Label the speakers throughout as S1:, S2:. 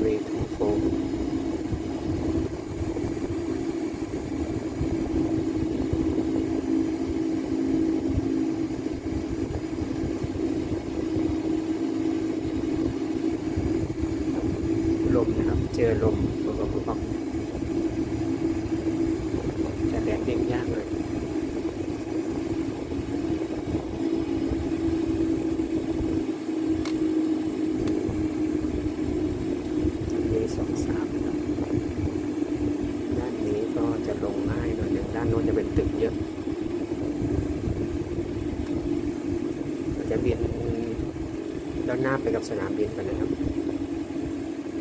S1: เวย์ทูโฟลมนะครับ เจอลมปุ๊บปุ๊บปุ๊บปุ๊บจะแดดเด้งยากเลย เวสองสามนะครับ ด้านนี้ก็จะลงง่ายหน่อยหนึ่งด้านโน้นจะเป็นตึกเยอะเราจะบิน ด้านหน้าไปกับสนามบินกันนะครับ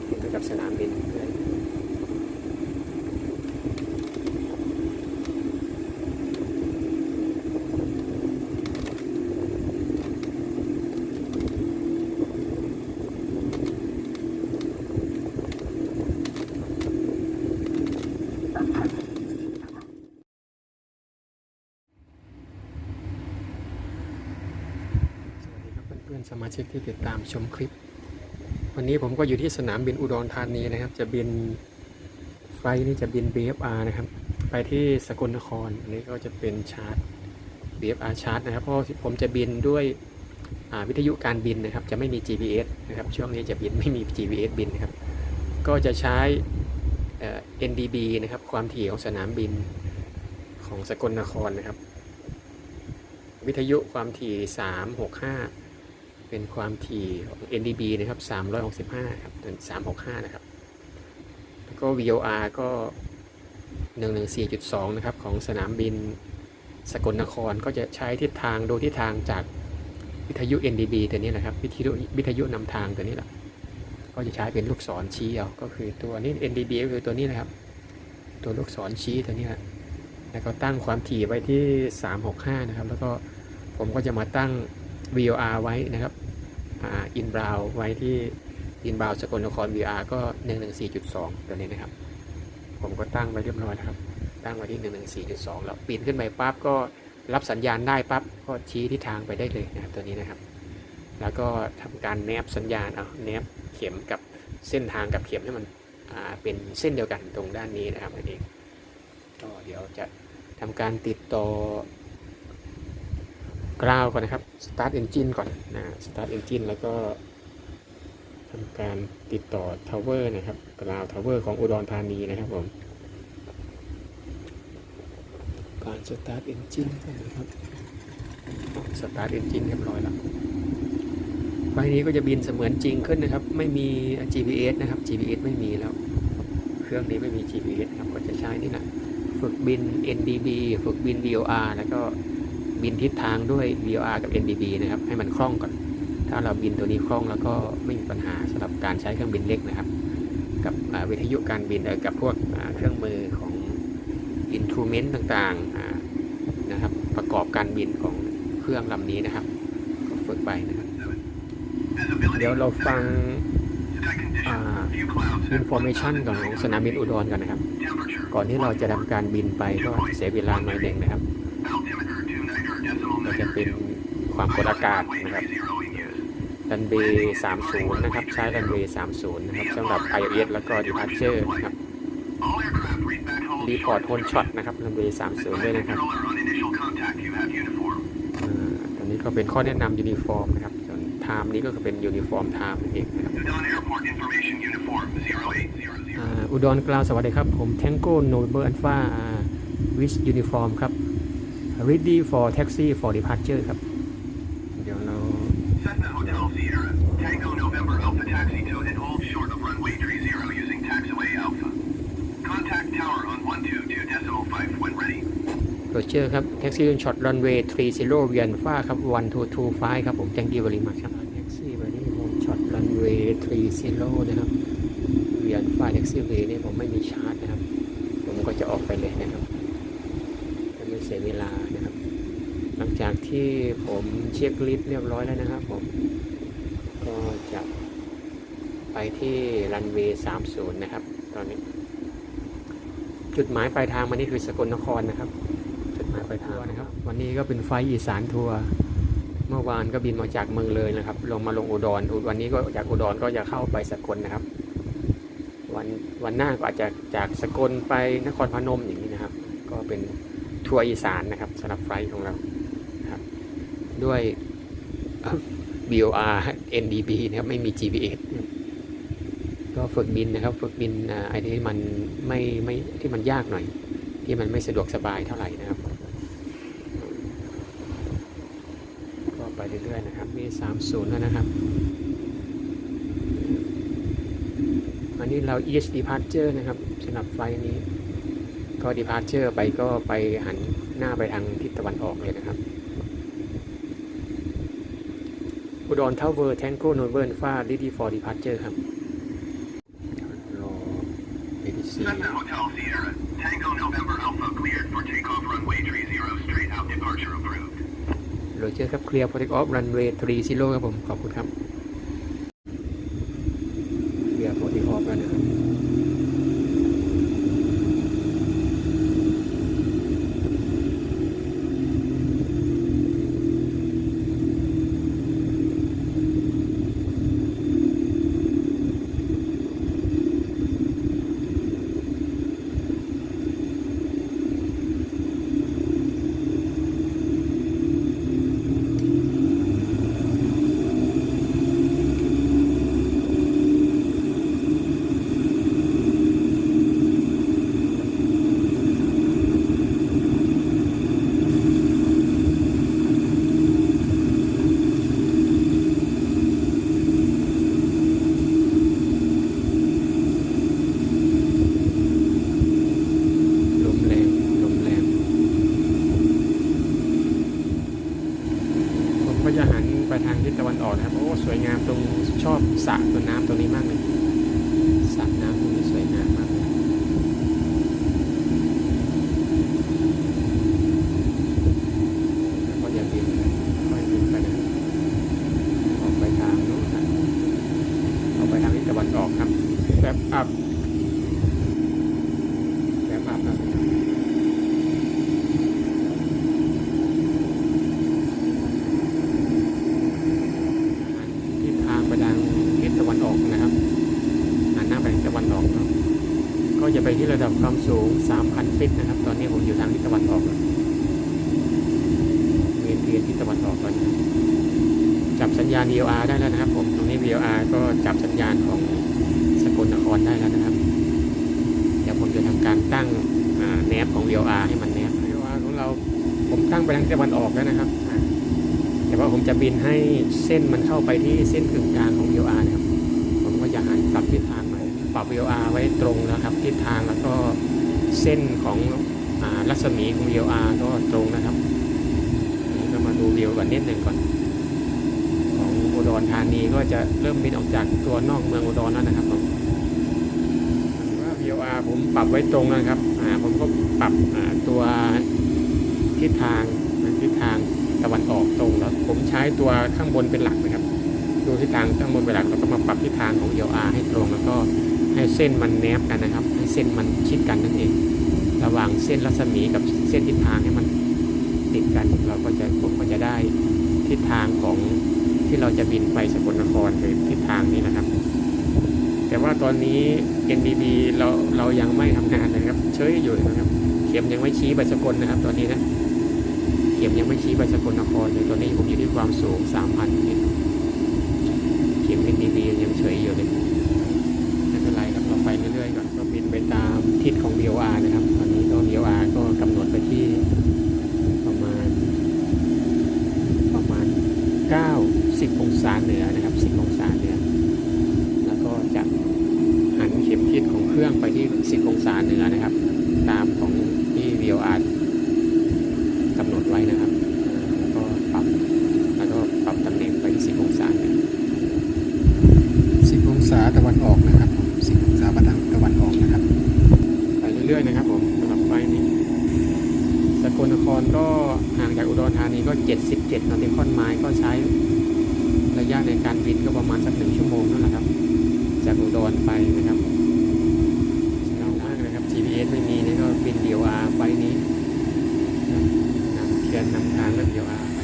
S1: บินไปกับสนามบินเลยสวัสดีครับเพื่อนๆ สมาชิกที่ติดตามชมคลิป วันนี้ผมก็อยู่ที่สนามบินอุดรธานีนะครับ จะบินไฟนี้จะบิน BFR นะครับ ไปที่สกลนคร อันนี้ก็จะเป็นชาร์จ BFR ชาร์จนะครับ เพราะผมจะบินด้วยวิทยุการบินนะครับ จะไม่มี GPS นะครับ ช่วงนี้จะบินไม่มี GPS บินนะครับ ก็จะใช้ NDB นะครับ ความถี่ของสนามบินของสกลนครนะครับ วิทยุความถี่365 เป็นความถี่ของ NDB นะครับ 365 ครับเป็น365 นะครับ แล้วก็ VOR ก็ 114.2 นะครับ ของสนามบินสกลนครก็จะใช้ทิศทางดูทิศทางจากวิทยุ NDB ตัวนี้นะครับ วิทยุวิทยุนำทางตัวนี้แหละก็จะใช้เป็นลูกศรชี้เอาก็คือตัวนี้ NDB ก็คือตัวนี้นะครับ ตัวลูกศรชี้ตัวนี้แหละแล้วก็ตั้งความถี่ไว้ที่ 365 นะครับ แล้วก็ผมก็จะมาตั้ง VOR ไว้นะครับอินบราวไว้ที่อินบราวสกลนคร VR ก็ 114.2 ตัวนี้นะครับ ผมก็ตั้งไว้เรียบร้อยนะครับ ตั้งไว้ที่ 114.2 แล้วปีนขึ้นไปปั๊บก็รับสัญญาณได้ปั๊บก็ชี้ทิศทางไปได้เลยนะครับตัวนี้นะครับ แล้วก็ทำการแนบสัญญาณเอาแนบเข็มกับเส้นทางกับเข็มให้มันเป็นเส้นเดียวกันตรงด้านนี้นะครับอันนี้ก็เดี๋ยวจะทำการติดต่อ กราวก่อนนะครับ start engine ก่อนนะ start engine แล้วก็ทำการติดต่อ tower นะครับกราว tower ของอุดรธานีนะครับผมการ start engine ก่อนนะครับ start engine เรียบร้อยแล้วไฟนี้ก็จะบินเสมือนจริงขึ้นนะครับ ไม่มี GPS นะครับ GPS ไม่มีแล้ว เครื่องนี้ไม่มี GPS ครับก็จะใช้นี่แหละฝึกบิน NDB ฝึกบิน VOR แล้วก็ บินทิศทางด้วย VOR กับ NDB นะครับ ให้มันคล่องก่อน ถ้าเราบินตัวนี้คล่องแล้วก็ไม่มีปัญหาสำหรับการใช้เครื่องบินเล็กนะครับ กับวิทยุการบินกับพวกเครื่องมือของ instrument ต่างๆนะครับ ประกอบการบินของเครื่องลำนี้นะครับก็ฝึกไปนะครับ เดี๋ยวเราฟังอ่า information ก่อนของสนามบินอุดรกันนะครับ ก่อนที่เราจะทำการบินไปก็เสียเวลาหน่อยหนึ่งนะครับ เป็นความกดอากาศนะครับรันเวย์30นะครับ ใช้รันเวย์30นะครับสำหรับ iOS แล้วก็ Departure นะครับรีพอร์ตโฮนช็อตนะครับรันเวย์30ด้วยนะครับอ่าตอนนี้ก็เป็นข้อแนะนำยูนิฟอร์มนะครับส่วนไทม์นี้ก็คือเป็นยูนิฟอร์มไทม์เองนะครับอ่าอุดรกล่าวสวัสดีครับ ผม Tango Noble Alpha วิชยูนิฟอร์มครับ ready for taxi for departure ครับ เดี๋ยวเรา
S2: Cessna Hotel Sierra. Tango November Alpha Taxi to and hold short of runway 30 using taxiway Alpha. Contact tower on 122 decimal 5 when ready.
S1: โรเจอร์ครับ taxi short runway 30เวียนฟ้าครับ1225ครับผม thank you very much ครับ taxi ไปนี่ home shot runway 30นะครับเวียนฟ้า taxi way นี่ผมไม่มีชาร์จนะครับ ผมก็จะออกไปเลยนะครับจะไม่ เสียเวลานะครับ หลังจากที่ผมเช็คลิสต์เรียบร้อยแล้วนะครับผม ก็จะไปที่รันเวย์30 นะครับ ตอนนี้ จุดหมายปลายทางมันนี่คือสกลนครนะครับ จุดหมายปลายทางนะครับ วันนี้ก็เป็นไฟอีสานทัวร์เมื่อวานก็บินมาจากเมืองเลยนะครับ ลงมาลงอุดรอุวันนี้ก็จากอุดรก็จะเข้าไปสกลนะครับ วันวันหน้าก็อาจจะจากสกลไปนครพนมอย่างนี้นะครับ ก็เป็น ทัวร์อีสานนะครับสำหรับไฟล์ของเราครับด้วย BOR NDB นะครับไม่มี GPS ก็ฝึกบินนะครับ ฝึกบินไอ้ที่มันไม่ไม่ที่มันยากหน่อย ที่มันไม่สะดวกสบายเท่าไหร่นะครับ ก็ไปเรื่อยๆนะครับมี30 แล้วนะครับ อันนี้เรา ES departure นะครับสำหรับไฟล์นี้ ก็ departure ไปก็ไปหันหน้าไปทางทิศตะวันออกเลยนะครับ อุดรเทาเวอร์แทงโกโนเวอร์ฟ้า ready for departure ครับรอ ATC
S2: Cessna Hotel Sierra. Tango November Alpha cleared for takeoff runway 30 straight out departure approved.
S1: โรเจอร์ครับเคลียร์โปรเทคออฟรันเวย์3 0ครับผม ขอบคุณครับ เคลียร์โปรเทคออฟแล้วนะครับ ลมแรงลมแรง ผมก็จะหันไปทางทิศตะวันออกนะครับ โอ้ สวยงามตรงชอบสระ ตัวน้ำตรงนี้มากเลยสระน้ำตรงนี้สวยงามมากเลยแล้วก็อย่าบินนะค่อยบินไปนะออกไปทางโน้นนะออกไปทางทิศตะวันออกครับแฟบอัพแฟบอัพครับ ทิศทางไปทางทิศตะวันออกนะครับหันหน้าไปทางตะวันออกเนาะก็จะไปที่ระดับความสูง 3,000 ฟิตนะครับ ตอนนี้ผมอยู่ทางทิศตะวันออกแล้วเวียนเทียนทิศตะวันออกแล้วนะครับจับสัญญาณ VOR ได้แล้วนะครับ ผมตรงนี้ VOR ก็จับสัญญาณของสกลนครได้แล้วนะครับ เดี๋ยวผมจะทำการตั้งอ่าแนบของ VOR ให้มันแนบ VOR ของเราผมตั้งไปทางทิศตะวันออกแล้วนะครับ แต่ว่าผมจะบินให้เส้นมันเข้าไปที่เส้นกึ่งกลางของ VOR นะครับ ผมก็จะหันปรับทิศทางใหม่ปรับ VOR ไว้ตรงแล้วครับทิศทางแล้วก็ เส้นของอรัศมีของ VOR ก็ตรงนะครับนี่ก็มาดูวิวก่อนนิดหนึ่งก่อน ของอุดรธานีก็จะเริ่มบินออกจากตัวนอกเมืองอุดรแล้วนะครับผมว่า VOR ผมปรับไว้ตรงนะครับผมก็ปรับตัวทิศทางทิศทางตะวันออกตรงแล้วผมใช้ตัวข้างบนเป็นหลักนะครับ ดูทิศทางข้างบนเป็นหลักแล้วก็มาปรับทิศทางของ ELR ให้ตรงแล้วก็ ให้เส้นมันแนบกันนะครับ ให้เส้นมันชิดกันนั่นเอง ระหว่างเส้นรัศมีกับเส้นทิศทางให้มันติดกันเราก็จะผมก็จะได้ทิศทางของที่เราจะบินไปสกลนครคือทิศทางนี้นะครับ แต่ว่าตอนนี้ NBB เราเรายังไม่ทำงานนะครับ เฉยอยู่นะครับ เข็มยังไม่ชี้ไปสกลนะครับ ตอนนี้นะเข็มยังไม่ชี้ไปสกลนครเลยตอนนี้ผมอยู่ที่ความสูง 3,000เมตรเข็ม NDB ยังเฉยอยู่เลย ไม่เป็นไรครับเราไปเรื่อยๆก่อนก็บินไปตามทิศของ VOR นะครับ ตอนนี้ก็ VOR ก็กำหนดไปที่ประมาณ ประมาณ 90 อง ศาเหนือนะครับ 10 องศาเหนือ แล้วก็จะหันเข็มทิศของเครื่องไปที่ 10 องศาเหนือนะครับ ตามของที่ VOR กำหนดไว้นะครับอ่าแล้วก็ปรับแล้วก็ปรับตำแหน่งไปที่ 10 องศาเนี่ย10 องศาตะวันออกนะครับ 10 องศาไปทางตะวันออกนะครับ ไปเรื่อยๆนะครับผมสำหรับไฟล์นี้สกลนครก็ห่างจากอุดรธานีก็ 77นอติคอนไมล์ก็ใช้ระในการบินก็ประมาณสักหนึ่งชั่วโมงนั่นแหละครับ จากอุดรไปนะครับเร็วมากเลยครับ GPS ไม่มีนี่ก็บินเดียวอาไฟล์นี้นำเทียนนำทางเรื่องเดียวอาไป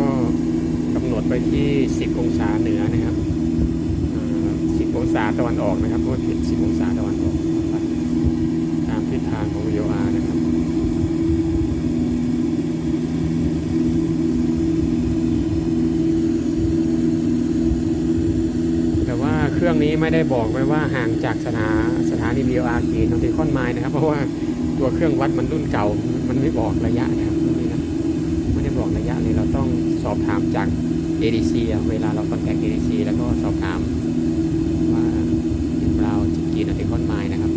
S1: ก็นำทไปที่ 10 องศาเหนือนะครับ 10 องศาตะวันออกนะครับโทษผิด 10 องศาตะวันออกาของ VOR นะครับแต่ว่าเครื่องนี้ไม่ได้บอกไว้ว่าห่างจากสถาสถานี VOR กี่นอติคอนไมล์นะครับ เพราะว่าตัวเครื่องวัดมันรุ่นเก่า มันไม่บอกระยะนะครับรุ่นนี้นะไม่ได้บอกระยะเลยเราต้องสอบถามจาก ADC อะเวลาเราคอนแทค ADC แล้วก็สอบถามว่าเรากี่นอติคอนไมล์นะครับ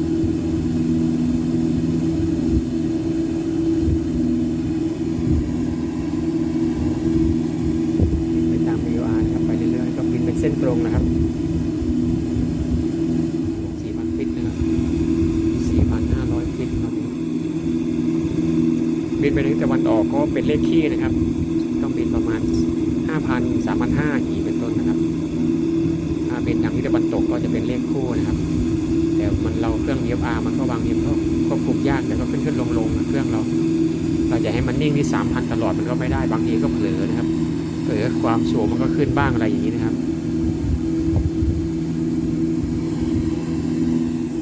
S1: ไปตาม VOR นะครับไปเรื่อยๆก็บินเป็นเส้นตรงนะครับ4,000ฟิตนะครับ4,500ฟิตครับบินไปทางตะวันออ ก็เป็นเลขขี้นะครับ ต้องบินประมาณ 5,000 3,500อีเป็นต้นนะครับ ถ้าบินทางทิศตะวันตกก็จะเป็นเลขคู่นะครับ แต่มันเราเครื่อง VFR มันก็วางเนียมก็ควบคุมยากแต่ก็ขึ้นขึ้นลงลงนะเครื่องเรา เราจะให้มันนิ่งที่3,000 ตลอดมันก็ไม่ได้บางทีก็เผลอนะครับเผลอความสูงมันก็ขึ้นบ้างอะไรอย่างนี้นะครับ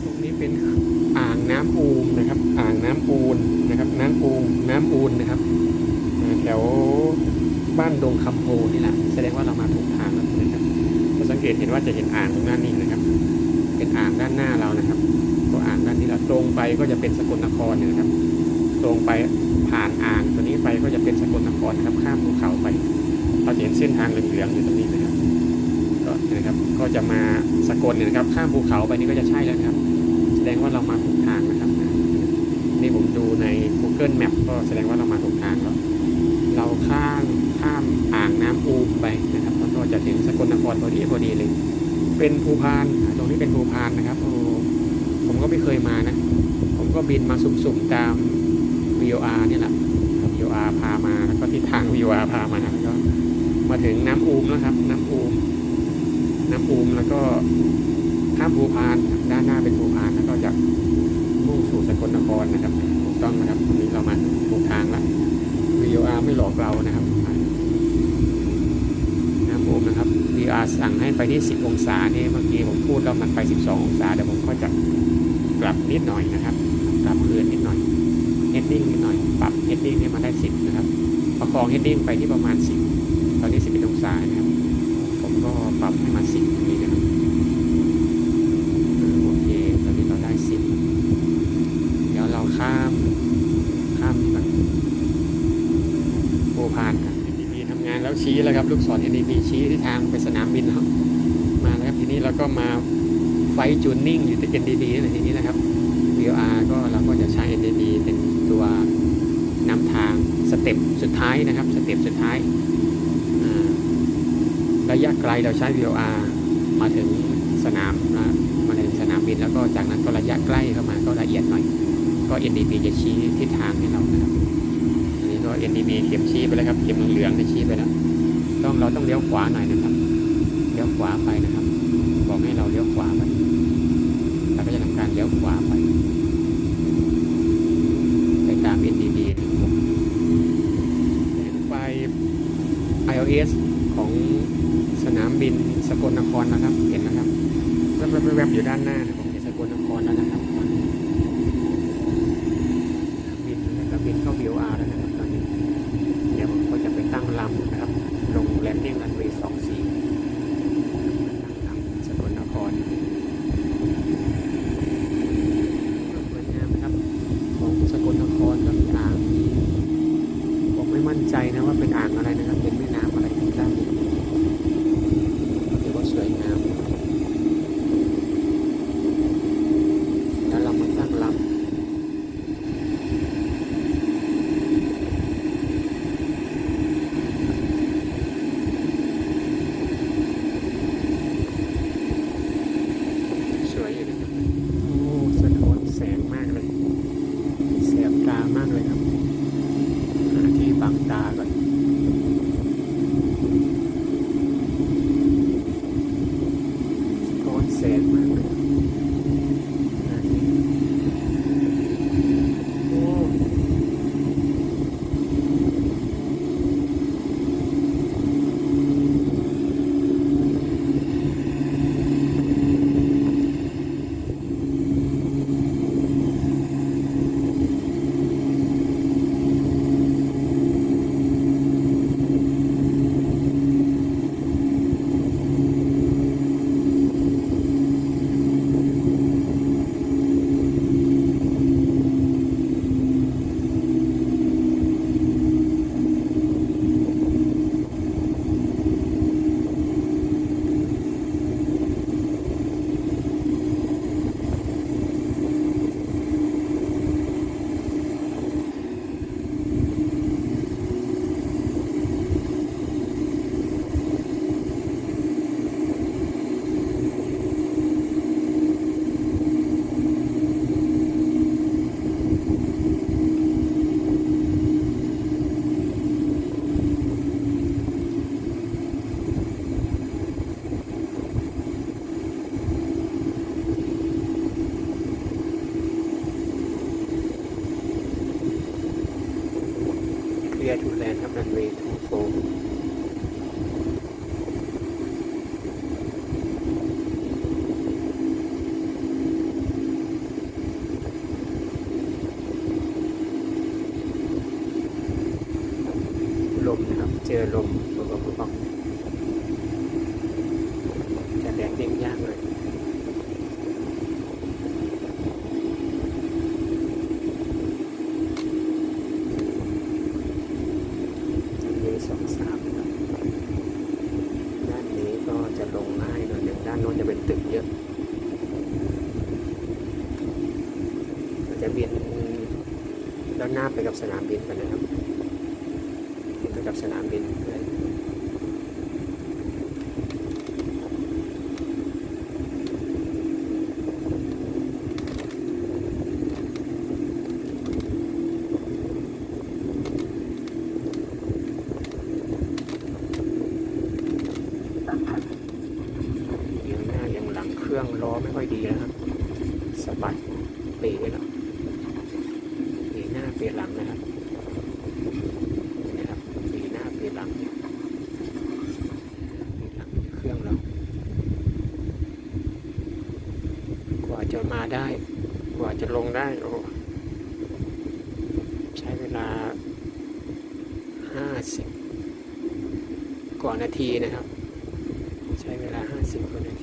S1: ตรงนี้เป็นอ่างน้ำอูมนะครับ อ่างน้ำอูน นะครับ น้ำอูน้ำอูนนะครับแถวบ้านดงคำโพนี่แหละแสดงว่าเรามาถูกทางแล้วนะครับจะสังเกตเห็นว่าจะเห็นอ่างตรงด้านนี้นะครับ เป็นอ่างด้านหน้าเรานะครับ ตัวอ่างด้านนี้เราตรงไปก็จะเป็นสกลนครเนี่ยนะครับ ตรงไปผ่านอ่างตัวนี้ไปก็จะเป็นสกลนครนะครับ ข้ามภูเขาไปเราเห็นเส้นทางเหลืองๆอยู่ตรงนี้นะครับก็นะครับก็จะมาสกลเนี่ยนะครับ ข้ามภูเขาไปนี่ก็จะใช่แล้วนะครับ แสดงว่าเรามาถูกทางนะครับ นี่ผมดูใน Google Map ก็แสดงว่าเรามาถูกทางแล้ว เราข้ามข้ามอ่างน้ำอูมไปนะครับแล้วก็จะถึงสกลนครพอดีพอดีเลย เป็นภูพานตรงนี้เป็นภูพานนะครับโอ้ผมก็ไม่เคยมานะ ผมก็บินมาสุ่มๆตาม VOR นี่แหละ VOR พามาแล้วก็ทิศทาง VOR พามาแล้วก็มาถึงน้ำอูมแล้วครับ น้ำอูม น้ำอูมแล้วก็ข้ามภูพานด้านหน้าเป็นภูพานแล้วก็จะมุ่งสู่สกลนครนะครับถูก ต้องนะครับนี้เรามาถูกทางแล้ว VR ไม่หลอกเรานะครับน้ำอูมนะครับ VR สั่งให้ไปที่ 10 องศานี่เมื่อกี้ผมพูดแล้วมันไป 12 องศาเดี๋ยวผมก็จะกลับนิดหน่อยนะครับกลับคืนนิดหน่อยเฮดดิ้งนิดหน่อยปรับเฮดดิ้งให้มาได้ 10 นะครับประคองเฮดดิ้งไปที่ประมาณ 10 ตอนนี้ 11 องศานะครับ ผมก็ปรับให้มา 10ตรงนี้นะครับอ่าโอเค ตอนนี้เราได้ 10 เดี๋ยวเราข้าม ข้ามแบบ โพพานครับ NDB ทำงานแล้วชี้แล้วครับ ลูกศร NDB ชี้ที่ทางไปสนามบินแล้วมาแล้วครับทีนี้เราก็มาไฟจูนนิ่งอยู่ที่ NDB นั่นแหละทีนี้นะครับ VOR ก็เราก็จะใช้ NDB เป็นตัวนำทางสเต็ปสุดท้ายนะครับสเต็ปสุดท้ายระยะไกลเราใช้ VOR มาถึงสนามนะมาถึงสนามบินแล้วก็จากนั้นก็ระยะใกล้เข้ามาก็ละเอียดหน่อย ก็ NDB จะชี้ทิศทางให้เรานะครับ NDB เข็มชี้ไปแล้วครับ เข็มเหลืองๆได้ชี้ไปแล้ว ต้องเราต้องเลี้ยวขวาหน่อยนะครับ เลี้ยวขวาไปนะครับ บอกให้เราเลี้ยวขวาไปเราก็จะทำการเลี้ยวขวาไป ไปตาม NDB นะครับแสงไฟ iOS ของสนามบินสกลนครนะครับ เห็นนะครับแวบๆอยู่ด้านหน้านะผมเห็นสกลนครแล้วนะครับ ลมปุ๊บปุ๊บปุ๊บปุ๊บจะแดงเด้งยากเลยมีสองสามครับด้านนี้ก็จะลงง่ายหน่อยหนึ่งด้านโน้นจะเป็นตึกเยอะเราจะบินแล้วหน้าไปกับสนามบินกันนะครับ บินไปกับสนามบินเลยยังหน้ายังหลังเครื่องล้อไม่ค่อยดีนะครับสะบัดเป๋แล้วเป๋หน้าเป๋หลังนะครับเห็นะครับเป๋หน้าเป๋หลังเนี่ยเป๋หลังเครื่องเรากว่าจะมา ได้ กว่าจะลงได้โอ้ใช้เวลาห้าสิบกว่านาทีนะครับ ใช้เวลาห้าสิบกว่านาที